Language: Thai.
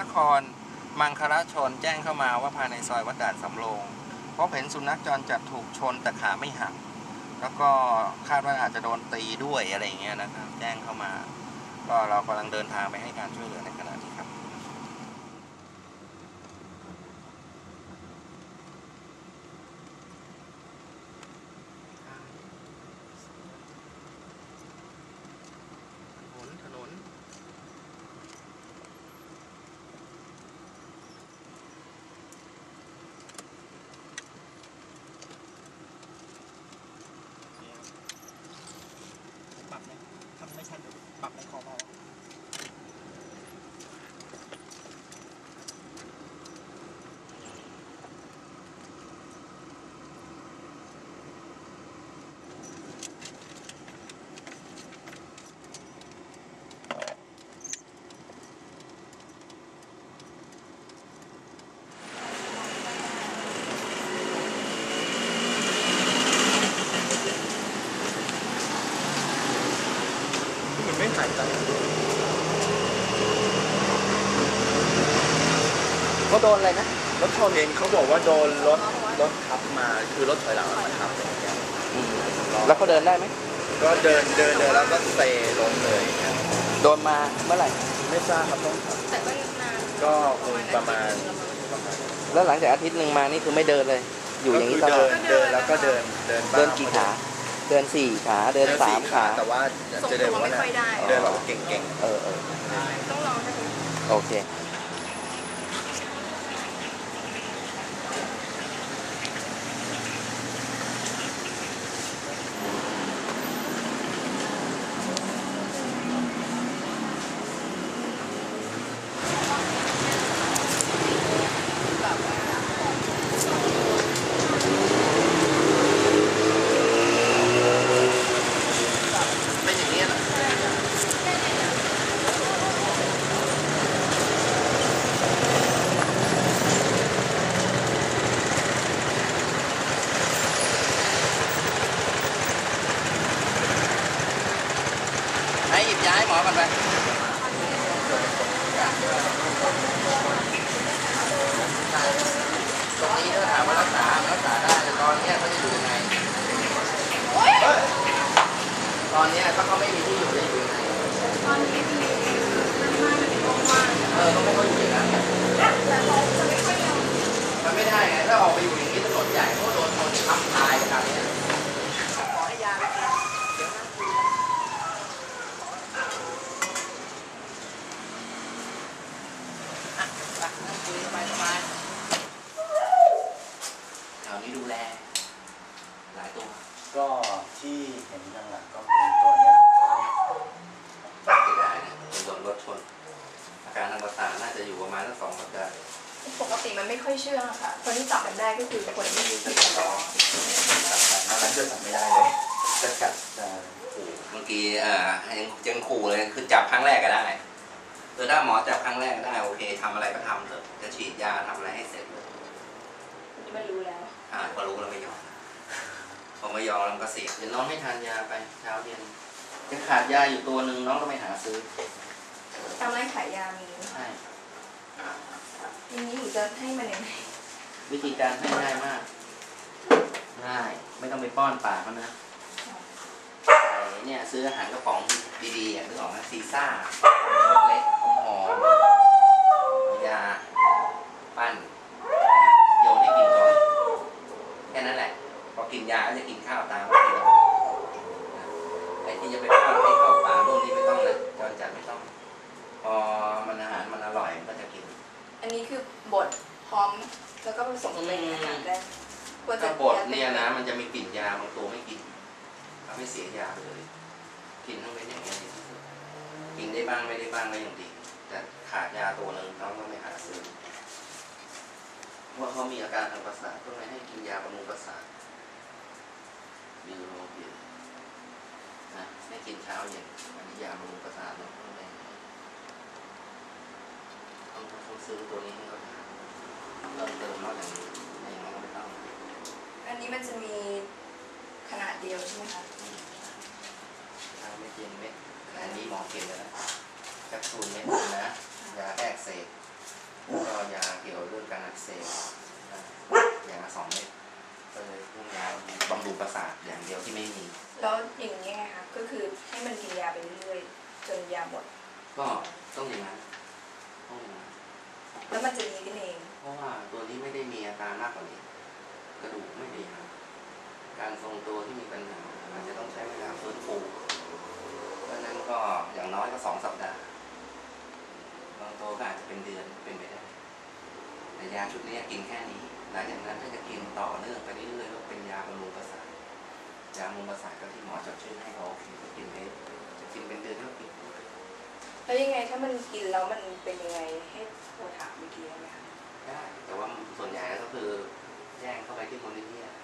นครมังคลชนแจ้งเข้ามาว่าภายในซอยวัดด่านสำโรงพบเห็นสุนัขจรจัดถูกชนแต่ขาไม่หัก แล้วก็คาดว่าอาจจะโดนตีด้วยอะไรอย่างเงี้ยนะครับ แจ้งเข้ามา ก็เรากำลังเดินทางไปให้การช่วยเหลือในขณะนี้ครับ ถนนถนน ปรับไหมทำไม่ชัดเดี๋ยวปรับในคอมเอา มันไม่หายใจ เขาโดนอะไรนะ รถชนเองเขาบอกว่าโดนรถรถทับมาคือรถถอยหลังมาทับอะไรอย่างเงี้ยแล้วเขาเดินได้ไหม ก็เดินเดินเดินแล้วก็เซลงเลยอย่างเงี้ยโดนมาเมื่อไหร่ ไม่ทราบครับต้องถามแต่ก็นานก็คงประมาณประมาณแล้วหลังจากอาทิตย์หนึ่งมานี่คือไม่เดินเลย อยู่อย่างนี้ตก็ลคืออดเดินเดินแล้วก็เดินเดินบ้าง เดินกี่ขา เดินสี่ขาเดินสามขาแต่ว่าทรงจะเดินตัวว่าไม่ค่อยได้เดินแบบเก่งเออเออต้องลองให้ดูโอเค เป็นอย่างนี้เหรอ ให้ห ยิบย้ายหมอกันไปตรงนี้ถ้าถามว่ารักษารักษาได้แต่ตอนเนี้ยเขาจะอยู่ยังไงตอนเนี้ยถ้าเขาไม่มีที่อยู่จะอยู่ยังไงตอนนี้มีมันมากเป็นว่างเออเขาไม่ค่อยอยู่อย่างนั้นไง ๆแต่เขาจะไม่ค่อยยอม มันไม่ได้ไง ถ้าออกไปอยู่อย่างนี้ถนนใหญ่เขาก็โดนชนทับตายแบบนี้ขอให้ยาไปกินเดี๋ยวนั่งคุยกันอะไปนั่งคุยสบายสบายแถวนี้ดูแล หลายตัว ๆ ก็ที่เห็นหลังๆก็มีตัวเนี้ยเสียดายนะโดนรถชน อาการทางประสาทน่าจะอยู่ประมาณสักสองสัปดาห์ปกติมันไม่ค่อยเชื่องค่ะ คนที่จับมันได้ก็คือคนที่มีติดต่ออันนั้นจะจับไม่ได้เลยจะกัดจะขู่เมื่อกี้เอ่อยังยังขู่เลยคือจับครั้งแรกก็ได้คือถ้าหมอจับครั้งแรกก็ได้โอเคทำอะไรก็ทำเถอะจะฉีดยาทำอะไรให้เสร็จเลยนี่มันรู้แล้ว อ่าพอรู้แล้วไม่ยอม พอไม่ยอมแล้วมันก็เสียเดี๋ยวน้องให้ทานยาไปเช้าเย็นจะขาดยาอยู่ตัวหนึ่งน้องก็ไปหาซื้อตามร้านขายยามีใช่ทีนี้หนูจะให้มันยังไงวิธีการให้ง่ายมาก ง่าย ไม่ต้องไปป้อนปากเขานะใส่เนี่ยซื้ออาหารกระป๋องดีๆอย่างนึกออกไหมซีซ่าเล็กๆหอมๆยาปั้นโยนให้กินก่อน แค่นั้นแหละ พอกินยาก็จะกินข้าวตามที่เราไอ้ที่จะไปป้อนให้เข้าปากนู่นนี่ไม่ต้องนะจอนจัดไม่ต้อง พอมันอาหารมันอร่อยมันก็จะกิน อั นนี้คือบดพร้อม แล้วก็ผสมเป็นอาหารได้ควรจะถ้าบดเนี่ยนะ มันจะมีกลิ่นยาบางตัวไม่กินทำให้เสียยาไปเลย กินต้องเป็นอย่างนี้ยดีที่สุดกินได้บ้างไม่ได้บ้างก็ยังดี แต่ขาดยาตัวหนึ่งเขาก็ไม่หาซื้อว่าเขามีอาการทางประสาทก็เลยให้กินยาบำรุงประสาทบิวโรเบียนะให้กินเช้าเย็นอันนี้ยาบำรุงประสาทเนาะต้องแบ่ งให้ต้องต้องซื้อตัวนี้ให้เขาทานเติมเติมนอกจากนี้ไม่อย่างนั้นก็ไม่ต้องอันนี้มันจะมีขนาดเดียวใช่ไหมคะทางไม่เทียนเม็ดอันนี้หมอเขียนแล้วนะแคปซูลเม็ดหนึ่งนะยาแก้อักเสบการอักเสบนะอย่างละสองเม็ดก็เลยพวกยาบำรุงประสาทอย่างเดียวที่ไม่มี แล้วอย่างนี้ไงคะก็คือให้มันกินยาไปเรื่อยๆจนยาหมด ก็ต้องอย่างนั้นต้องอย่างนั้น แล้วมันจะดีขึ้นเองเพราะว่าตัวนี้ไม่ได้มีอาการมากกว่านี้ กระดูกไม่ดีครับ การทรงตัวที่มีปัญหาอาจจะต้องใช้เวลาฟื้นฟูเพราะนั้นก็อย่างน้อยก็สองสัปดาห์บางตัวก็อาจจะเป็นเดือนเป็นไปได้แต่ยาชุดนี้กินแค่นี้ หลังจากนั้นถ้าจะกินต่อเนื่องไปเรื่อยๆก็เป็นยาบำรุงประสาทยาบำรุงประสาทก็ที่หมอจดชื่อให้เขาคก็กินไปจะกินเป็นเดือนก็กิน แล้วยังไงถ้ามันกินแล้วมันเป็นยังไงให้โทรถามเมื่อกี้ได้ไหมคะ ได้ แต่ว่าส่วนใหญ่ก็คือแจ้งเข้าไปที่มูลนิธิอะ